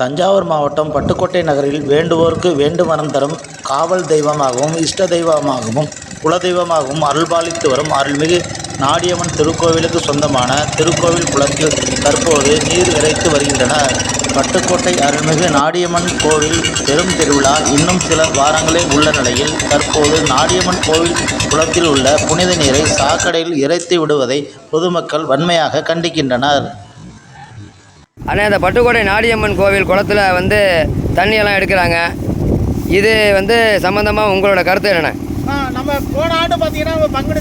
தஞ்சாவூர் மாவட்டம் பட்டுக்கோட்டை நகரில் வேண்டுவோருக்கு வேண்டுமரம் தரும் காவல் தெய்வமாகவும் இஷ்ட தெய்வமாகவும் குலதெய்வமாகவும் அருள்பாலித்து வரும் அருள்மிகு நாடியம்மன் திருக்கோவிலுக்கு சொந்தமான திருக்கோவில் குளத்தில் தற்போது நீர் இறைத்து வருகின்றனர். பட்டுக்கோட்டை அருள்மிகு நாடியம்மன் கோவில் பெரும் திருவிழா. இன்னும் சில வாரங்களே உள்ள நிலையில் தற்போது நாடியம்மன் கோவில் குளத்தில் உள்ள புனித நீரை சாக்கடையில் இறைத்து விடுவதை பொதுமக்கள் வன்மையாக கண்டிக்கின்றனர். ஆனால் இந்த பட்டுக்கோட்டை நாடியம்மன் கோவில் குளத்தில் வந்து தண்ணியெல்லாம் எடுக்கிறாங்க. இது வந்து சம்மந்தமாக உங்களோட கருத்து என்னென்ன நம்ம போன ஆண்டு பார்த்தீங்கன்னா நம்ம பங்குனி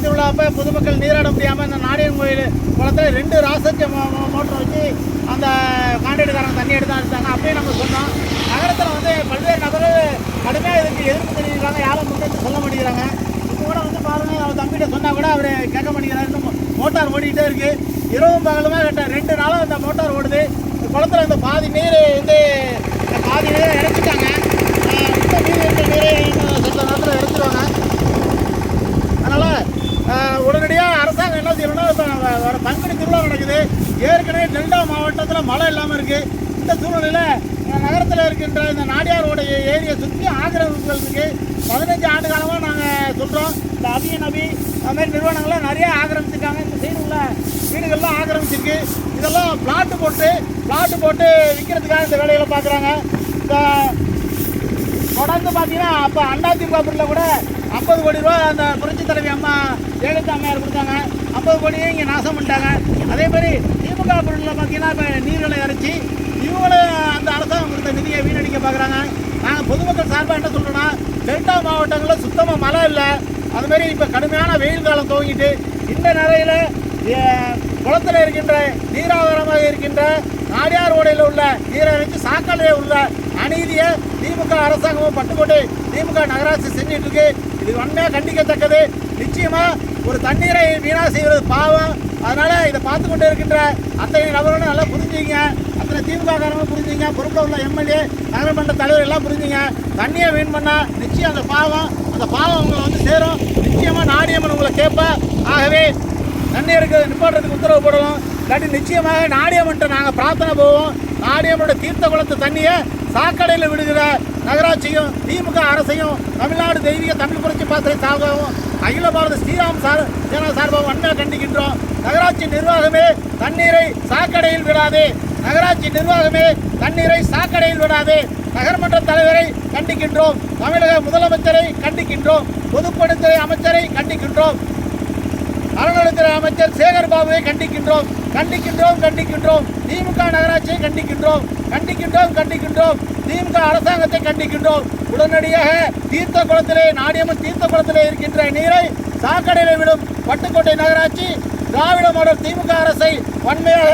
பொதுமக்கள் நீராட முடியாமல் இந்த நாடியன் கோயில் குளத்தில் ரெண்டு ராசத்திய மோட்டர் வச்சு அந்த கான்ட்ராக்டுக்காரங்க தண்ணி எடுத்து எடுத்தாங்க. அப்படியே நம்ம சொன்னோம். நகரத்தில் வந்து பல்வேறு நபர்கள் கடுமையாக இதுக்கு எதிர்ப்பு தெரிவிக்கிறாங்க யாரும் முன்னெடுத்து சொல்ல மாட்டேங்கிறாங்க. இப்போ கூட வந்து பாருங்கள் அவர் தம்பிகிட்ட சொன்னால் கூட அவர் கேட்க மாட்டேங்கிறாரு. மோட்டார் ஓடிக்கிட்டே இருக்கு. இரவும் பகலுமே ரெண்டு நாளும் அந்த மோட்டார் ஓடுது இந்த குளத்துல இந்த பாதி நீர் வந்து பாதி நீரை இறச்சிட்டாங்க இந்த நீர் இருக்கிற நீரை இன்னும் சில நேரத்தில் இறச்சிடுவாங்க அதனால் உடனடியாக அரசாங்கம் என்ன செய்யணும்னா இப்போ வர பங்குனி திருவிழா நடக்குது. ஏற்கனவே டெல்டா மாவட்டத்தில் மழை இல்லாமல் இருக்குது இந்த சூழ்நிலையில் நகரத்தில் இருக்கின்ற இந்த நாடியார் ஏரியை சுற்றி ஆக்கிரமிப்புகள் இருக்குது பதினஞ்சு ஆண்டு காலமாக நாங்கள் சொல்கிறோம் இந்த அபிய நபி அதுமாதிரி நிறுவனங்கள்லாம் நிறைய ஆக்கிரமிச்சிருக்காங்க. இந்த சைடு உள்ள வீடுகள்லாம் ஆக்கிரமிச்சிருக்கு. இதெல்லாம் பிளாட்டு போட்டு பிளாட்டு போட்டு விற்கிறதுக்காக இந்த வேலைகளை பார்க்குறாங்க. இந்த தொடர்ந்து பார்த்தீங்கன்னா அப்போ அதிமுக பொருளில் கூட ஐம்பது கோடி ரூபா அந்த புரட்சி தலைவி அம்மா ஜெயலலிதா அம்மையார் கொடுத்தாங்க. ஐம்பது கோடியே இங்கே நாசம் பண்ணிட்டாங்க. அதே மாதிரி திமுக பொருளில் பார்த்தீங்கன்னா இப்போ நீர்நிலை இறைச்சி இவங்களும் அந்த அரசாங்கம் கொடுத்த நிதியை வீணடிக்க பார்க்குறாங்க. நாங்கள் பொதுமக்கள் சார்பாக என்ன சொல்கிறேன்னா டெல்டா மாவட்டங்களில் சுத்தமாக மழை இல்லை. அது மாதிரி இப்போ கடுமையான வெயில் காலம் துவங்கிட்டு இந்த நிலையில் குளத்தில் இருக்கின்ற நீராதாரமாக இருக்கின்ற நாடியார் ஓடையில் உள்ள நீரை வச்சு சாக்கடையில் உள்ள அநீதியை திமுக அரசாங்கமும் பட்டுக்கொண்டு திமுக நகராட்சி செஞ்சுட்டு இருக்கு இது உண்மையாக கண்டிக்கத்தக்கது. நிச்சயமாக ஒரு தண்ணீரை வீணாக செய்வது பாவம். அதனால் இதை பார்த்து கொண்டு இருக்கின்ற அத்தகைய நபர்களும் நல்லா புரிஞ்சுங்க அத்தனை திமுக காரங்களும் புரிஞ்சுங்க பொறுப்பில் உள்ள எம்எல்ஏ நகரமன்ற தலைவர் எல்லாம் புரிஞ்சுங்க. தண்ணியை வீண் பண்ணால் நிச்சயம் அந்த பாவம் அந்த பாவம் உங்களை வந்து சேரும். நிச்சயமாக நாடியம்மன் உங்களை கேட்பா. ஆகவே தண்ணீருக்கு நிப்பாட்டுறதுக்கு உத்தரவு போடணும். இல்லாட்டி நிச்சயமாக நாடியம்மன்ட்ட நாங்கள் பிரார்த்தனை போவோம். நாடியம்மனோட தீர்த்த குளத்து தண்ணியை சாக்கடையில் விடுகிற நகராட்சியும் திமுக அரசையும் தமிழ்நாடு தெய்வீக தமிழ் புரட்சி பாத்திரை சார்பாகவும் அகில பாரத ஸ்ரீராம் சார் சேனா சார்பாகவும் அண்ணா கண்டிக்கின்றோம். நகராட்சி நிர்வாகமே தண்ணீரை சாக்கடையில் விடாதே. நகராட்சி நிர்வாகமே தண்ணீரை சாக்கடையில் விடாதே. நகர்மன்ற தலைவரை கண்டிக்கின்றோம். தமிழக முதலமைச்சரை கண்டிக்கின்றோம். பொதுப்பணித்துறை அமைச்சரை கண்டிக்கின்றோம். அறநிலைத்துறை அமைச்சர் சேகர் பாபுவை கண்டிக்கின்றோம். கண்டிக்கின்றோம் கண்டிக்கின்றோம். திமுக நகராட்சியை கண்டிக்கின்றோம். கண்டிக்கின்றோம் கண்டிக்கின்றோம். திமுக அரசாங்கத்தை கண்டிக்கின்றோம். உடனடியாக தீர்த்த குளத்திலே நாடியம்மன் தீர்த்த குளத்திலே இருக்கின்ற நீரை சாக்கடையில் விடும் பட்டுக்கோட்டை நகராட்சி திராவிட மாடல் திமுக அரசை வன்மையாக